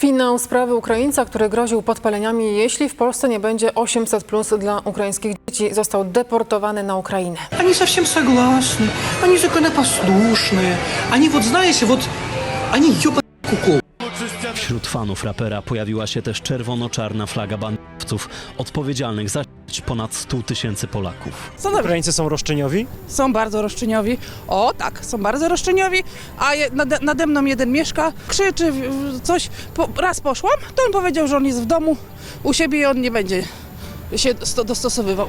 Finał sprawy Ukraińca, który groził podpaleniami, jeśli w Polsce nie będzie 800 plus dla ukraińskich dzieci, został deportowany na Ukrainę. Они совсем согласны, они законопослушные. Они вот, знаете, вот, они ёбаные кукол. Wśród fanów rapera pojawiła się też czerwono-czarna flaga bandowców, odpowiedzialnych za śmierć ponad 100 tysięcy Polaków. Co na granicy są roszczeniowi? Są bardzo roszczeniowi. O tak, są bardzo roszczeniowi, a je, nade, nade mną jeden mieszka, krzyczy coś. Po, raz poszłam, to on powiedział, że on jest w domu u siebie i on nie będzie się sto, dostosowywał.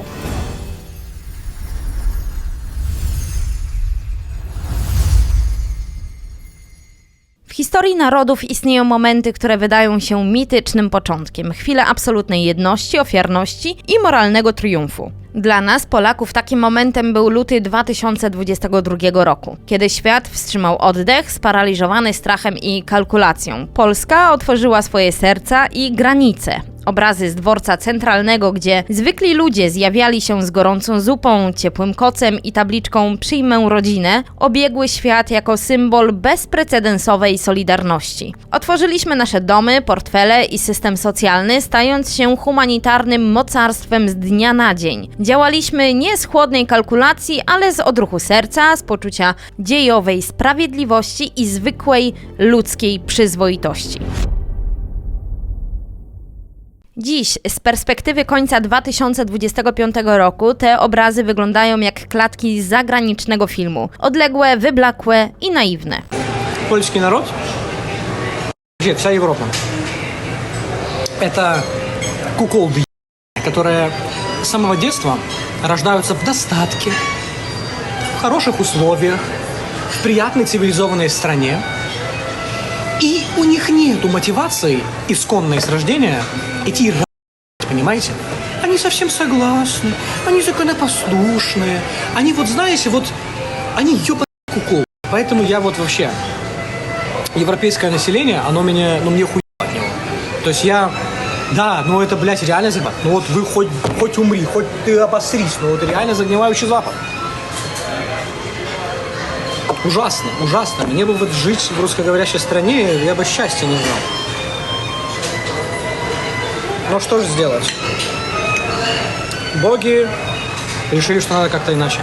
W historii narodów istnieją momenty, które wydają się mitycznym początkiem, chwile absolutnej jedności, ofiarności i moralnego triumfu. Dla nas, Polaków, takim momentem był luty 2022 roku, kiedy świat wstrzymał oddech, sparaliżowany strachem i kalkulacją. Polska otworzyła swoje serca i granice. Obrazy z dworca centralnego, gdzie zwykli ludzie zjawiali się z gorącą zupą, ciepłym kocem i tabliczką Przyjmę rodzinę, obiegły świat jako symbol bezprecedensowej solidarności. Otworzyliśmy nasze domy, portfele i system socjalny, stając się humanitarnym mocarstwem z dnia na dzień. Działaliśmy nie z chłodnej kalkulacji, ale z odruchu serca, z poczucia dziejowej sprawiedliwości i zwykłej ludzkiej przyzwoitości. Dziś, z perspektywy końca 2025 roku, te obrazy wyglądają jak klatki z zagranicznego filmu. Odległe, wyblakłe i naiwne. Polski naród? Gdzie? Wся Europa. To kukułki, które с самого детства рождаются в достатке, в хороших условиях, в приятной цивилизованной стране. И у них нету мотивации исконной с рождения идти понимаете? Они совсем согласны, они законопослушные, они вот, знаете, вот, они ёбаные кукол. Поэтому я вот вообще, европейское население, оно меня, ну мне хуй от него. То есть я, да, ну это, блядь, реально запад. Ну вот вы хоть, хоть умри, хоть ты обосрись, но это реально загнивающий запад. Ужасно, ужасно. Мне бы вот жить в русскоговорящей стране, я бы счастья не знал. Но что же сделать? Боги решили, что надо как-то иначе.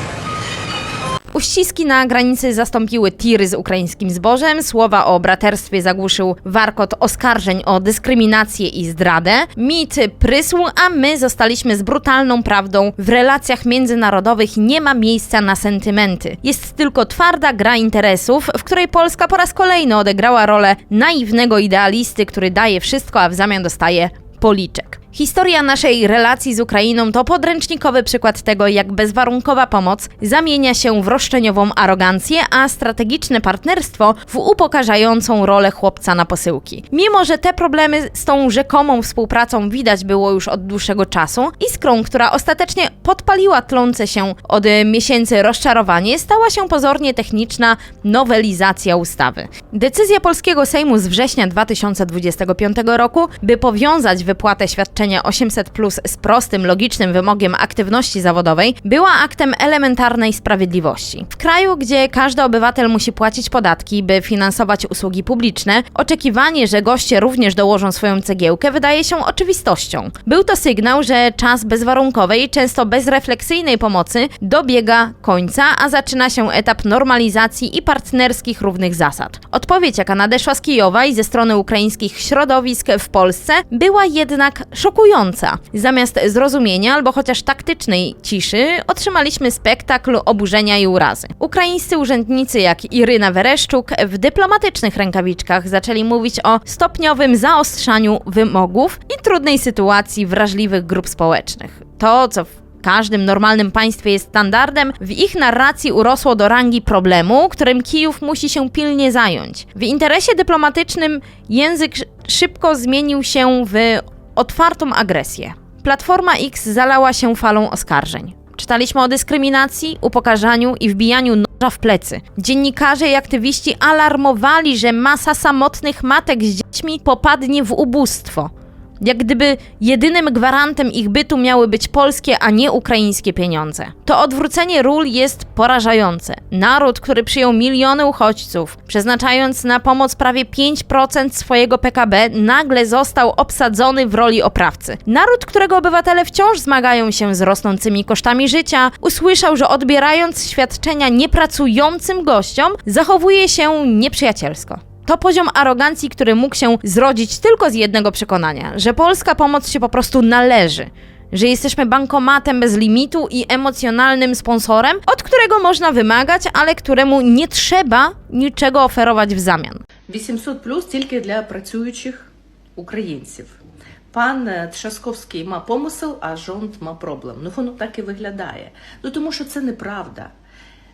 Uściski na granicy zastąpiły tiry z ukraińskim zbożem, słowa o braterstwie zagłuszył warkot oskarżeń o dyskryminację i zdradę. Mit prysł, a my zostaliśmy z brutalną prawdą. W relacjach międzynarodowych nie ma miejsca na sentymenty. Jest tylko twarda gra interesów, w której Polska po raz kolejny odegrała rolę naiwnego idealisty, który daje wszystko, a w zamian dostaje policzek. Historia naszej relacji z Ukrainą to podręcznikowy przykład tego, jak bezwarunkowa pomoc zamienia się w roszczeniową arogancję, a strategiczne partnerstwo w upokarzającą rolę chłopca na posyłki. Mimo, że te problemy z tą rzekomą współpracą widać było już od dłuższego czasu, iskrą, która ostatecznie podpaliła tlące się od miesięcy rozczarowanie, stała się pozornie techniczna nowelizacja ustawy. Decyzja polskiego Sejmu z września 2025 roku, by powiązać wypłatę świadczenia 800 plus z prostym, logicznym wymogiem aktywności zawodowej, była aktem elementarnej sprawiedliwości. W kraju, gdzie każdy obywatel musi płacić podatki, by finansować usługi publiczne, oczekiwanie, że goście również dołożą swoją cegiełkę, wydaje się oczywistością. Był to sygnał, że czas bezwarunkowej, często bezrefleksyjnej pomocy dobiega końca, a zaczyna się etap normalizacji i partnerskich równych zasad. Odpowiedź, jaka nadeszła z Kijowa i ze strony ukraińskich środowisk w Polsce, była jednak szokująca. Zamiast zrozumienia albo chociaż taktycznej ciszy, otrzymaliśmy spektakl oburzenia i urazy. Ukraińscy urzędnicy jak Iryna Wereszczuk w dyplomatycznych rękawiczkach zaczęli mówić o stopniowym zaostrzaniu wymogów i trudnej sytuacji wrażliwych grup społecznych. To, co w każdym normalnym państwie jest standardem, w ich narracji urosło do rangi problemu, którym Kijów musi się pilnie zająć. W interesie dyplomatycznym język sz- szybko zmienił się w otwartą agresję. Platforma X zalała się falą oskarżeń. Czytaliśmy o dyskryminacji, upokarzaniu i wbijaniu noża w plecy. Dziennikarze i aktywiści alarmowali, że masa samotnych matek z dziećmi popadnie w ubóstwo. Jak gdyby jedynym gwarantem ich bytu miały być polskie, a nie ukraińskie pieniądze. To odwrócenie ról jest porażające. Naród, który przyjął miliony uchodźców, przeznaczając na pomoc prawie 5% swojego PKB, nagle został obsadzony w roli oprawcy. Naród, którego obywatele wciąż zmagają się z rosnącymi kosztami życia, usłyszał, że odbierając świadczenia niepracującym gościom, zachowuje się nieprzyjacielsko. To poziom arogancji, który mógł się zrodzić tylko z jednego przekonania, że polska pomoc się po prostu należy. Że jesteśmy bankomatem bez limitu i emocjonalnym sponsorem, od którego można wymagać, ale któremu nie trzeba niczego oferować w zamian. 800 плюс тільки для працюючих українців. Пан е, Трzaskowський ма помисел, а Жонд ма проблем. Ну воно так і виглядає. Ну тому що це неправда.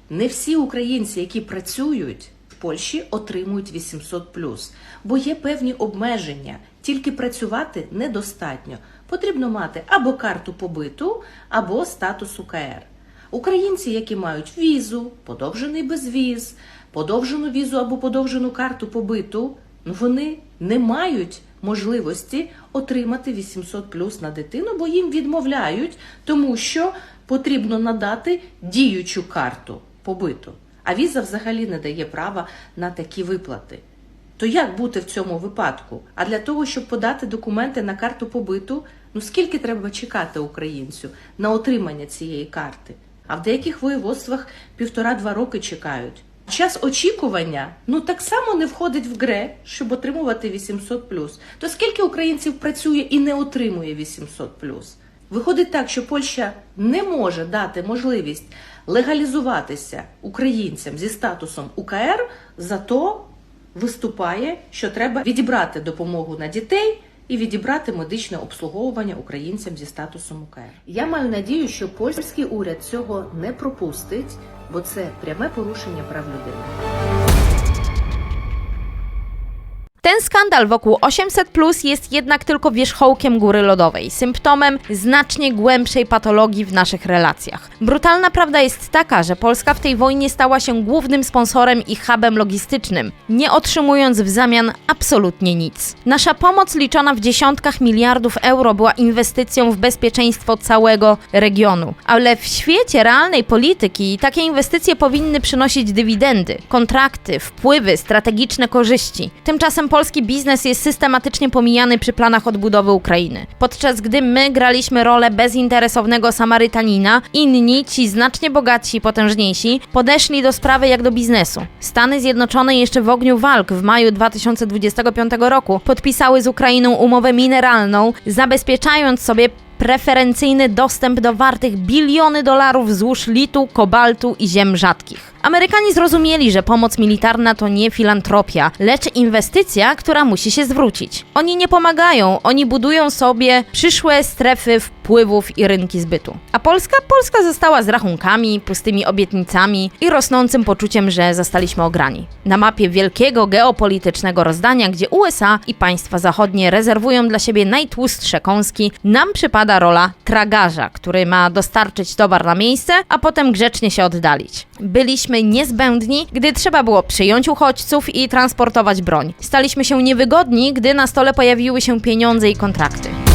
Не всі українці, які працюють в Польщі, отримують 800 плюс, бо є певні обмеження. Тільки працювати недостатньо. Потрібно мати або карту побиту, або статус УКР. Українці, які мають візу, подовжений безвіз, подовжену візу або подовжену карту побиту, ну вони не мають можливості отримати 800 плюс на дитину, бо їм відмовляють, тому що потрібно надати діючу карту побиту. А віза взагалі не дає права на такі виплати. То як бути в цьому випадку? А для того, щоб подати документи на карту побиту, ну скільки треба чекати українцю на отримання цієї карти? А в деяких воєводствах півтора-два роки чекають. Час очікування ну так само не входить в гре, щоб отримувати 800+. То скільки українців працює і не отримує 800+. Виходить так, що Польща не може дати можливість легалізуватися українцям зі статусом УКР, зато виступає, що треба відібрати допомогу на дітей і відібрати медичне обслуговування українцям зі статусом УКР. Я маю надію, що польський уряд цього не пропустить, бо це пряме порушення прав людини. Ten skandal wokół 800 Plus jest jednak tylko wierzchołkiem góry lodowej, symptomem znacznie głębszej patologii w naszych relacjach. Brutalna prawda jest taka, że Polska w tej wojnie stała się głównym sponsorem i hubem logistycznym, nie otrzymując w zamian absolutnie nic. Nasza pomoc liczona w dziesiątkach miliardów euro była inwestycją w bezpieczeństwo całego regionu, ale w świecie realnej polityki takie inwestycje powinny przynosić dywidendy, kontrakty, wpływy, strategiczne korzyści. Tymczasem polski biznes jest systematycznie pomijany przy planach odbudowy Ukrainy. Podczas gdy my graliśmy rolę bezinteresownego Samarytanina, inni, ci znacznie bogatsi i potężniejsi, podeszli do sprawy jak do biznesu. Stany Zjednoczone jeszcze w ogniu walk w maju 2025 roku podpisały z Ukrainą umowę mineralną, zabezpieczając sobie preferencyjny dostęp do wartych biliony dolarów złóż litu, kobaltu i ziem rzadkich. Amerykanie zrozumieli, że pomoc militarna to nie filantropia, lecz inwestycja, która musi się zwrócić. Oni nie pomagają, oni budują sobie przyszłe strefy wpływów i rynki zbytu. A Polska? Polska została z rachunkami, pustymi obietnicami i rosnącym poczuciem, że zostaliśmy ograni. Na mapie wielkiego geopolitycznego rozdania, gdzie USA i państwa zachodnie rezerwują dla siebie najtłustsze kąski, nam przypada rola tragarza, który ma dostarczyć towar na miejsce, a potem grzecznie się oddalić. Byliśmy niezbędni, gdy trzeba było przyjąć uchodźców i transportować broń. Staliśmy się niewygodni, gdy na stole pojawiły się pieniądze i kontrakty.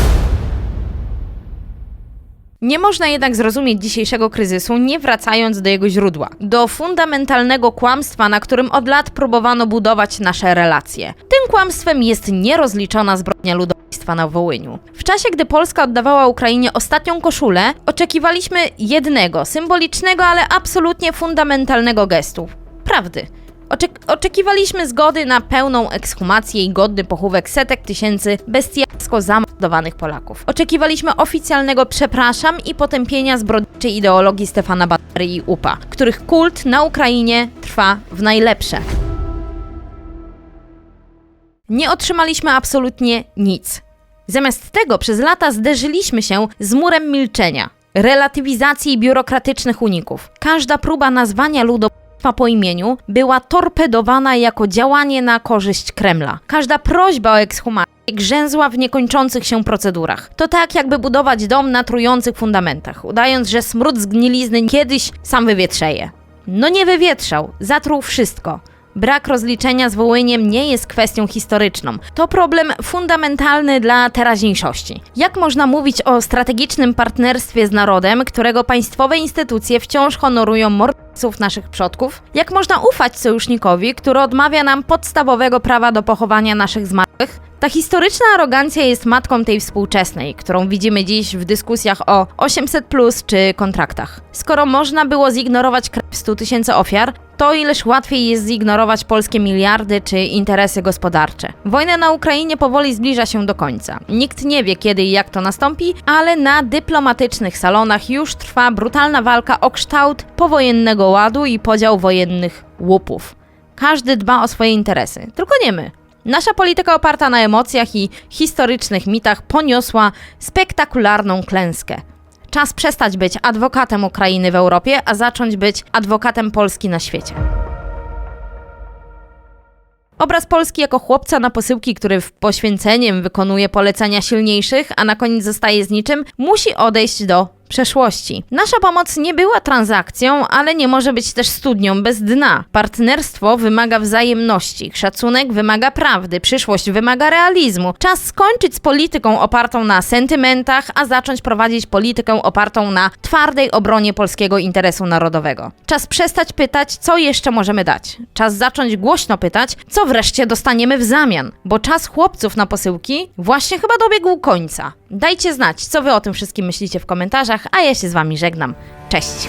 Nie można jednak zrozumieć dzisiejszego kryzysu, nie wracając do jego źródła, do fundamentalnego kłamstwa, na którym od lat próbowano budować nasze relacje. Tym kłamstwem jest nierozliczona zbrodnia ludobójstwa na Wołyniu. W czasie, gdy Polska oddawała Ukrainie ostatnią koszulę, oczekiwaliśmy jednego, symbolicznego, ale absolutnie fundamentalnego gestu prawdy. Oczek- oczekiwaliśmy zgody na pełną ekshumację i godny pochówek setek tysięcy bestialsko zamordowanych Polaków. Oczekiwaliśmy oficjalnego przepraszam i potępienia zbrodniczej ideologii Stefana Batery i UPA, których kult na Ukrainie trwa w najlepsze. Nie otrzymaliśmy absolutnie nic. Zamiast tego przez lata zderzyliśmy się z murem milczenia, relatywizacji i biurokratycznych uników. Każda próba nazwania po imieniu była torpedowana jako działanie na korzyść Kremla. Każda prośba o ekshumację grzęzła w niekończących się procedurach. To tak jakby budować dom na trujących fundamentach, udając, że smród zgnilizny kiedyś sam wywietrzeje. No nie wywietrzał, zatruł wszystko. Brak rozliczenia z Wołyniem nie jest kwestią historyczną. To problem fundamentalny dla teraźniejszości. Jak można mówić o strategicznym partnerstwie z narodem, którego państwowe instytucje wciąż honorują morderców naszych przodków? Jak można ufać sojusznikowi, który odmawia nam podstawowego prawa do pochowania naszych zmarłych? Ta historyczna arogancja jest matką tej współczesnej, którą widzimy dziś w dyskusjach o 800 czy kontraktach. Skoro można było zignorować krew 100 tysięcy ofiar, to ileż łatwiej jest zignorować polskie miliardy czy interesy gospodarcze. Wojna na Ukrainie powoli zbliża się do końca. Nikt nie wie kiedy i jak to nastąpi, ale na dyplomatycznych salonach już trwa brutalna walka o kształt powojennego ładu i podział wojennych łupów. Każdy dba o swoje interesy, tylko nie my. Nasza polityka oparta na emocjach i historycznych mitach poniosła spektakularną klęskę. Czas przestać być adwokatem Ukrainy w Europie, a zacząć być adwokatem Polski na świecie. Obraz Polski jako chłopca na posyłki, który w poświęceniem wykonuje polecenia silniejszych, a na koniec zostaje z niczym, musi odejść do przeszłości. Nasza pomoc nie była transakcją, ale nie może być też studnią bez dna. Partnerstwo wymaga wzajemności, szacunek wymaga prawdy, przyszłość wymaga realizmu. Czas skończyć z polityką opartą na sentymentach, a zacząć prowadzić politykę opartą na twardej obronie polskiego interesu narodowego. Czas przestać pytać, co jeszcze możemy dać. Czas zacząć głośno pytać, co wreszcie dostaniemy w zamian, bo czas chłopców na posyłki właśnie chyba dobiegł końca. Dajcie znać, co wy o tym wszystkim myślicie w komentarzach, a ja się z wami żegnam. Cześć!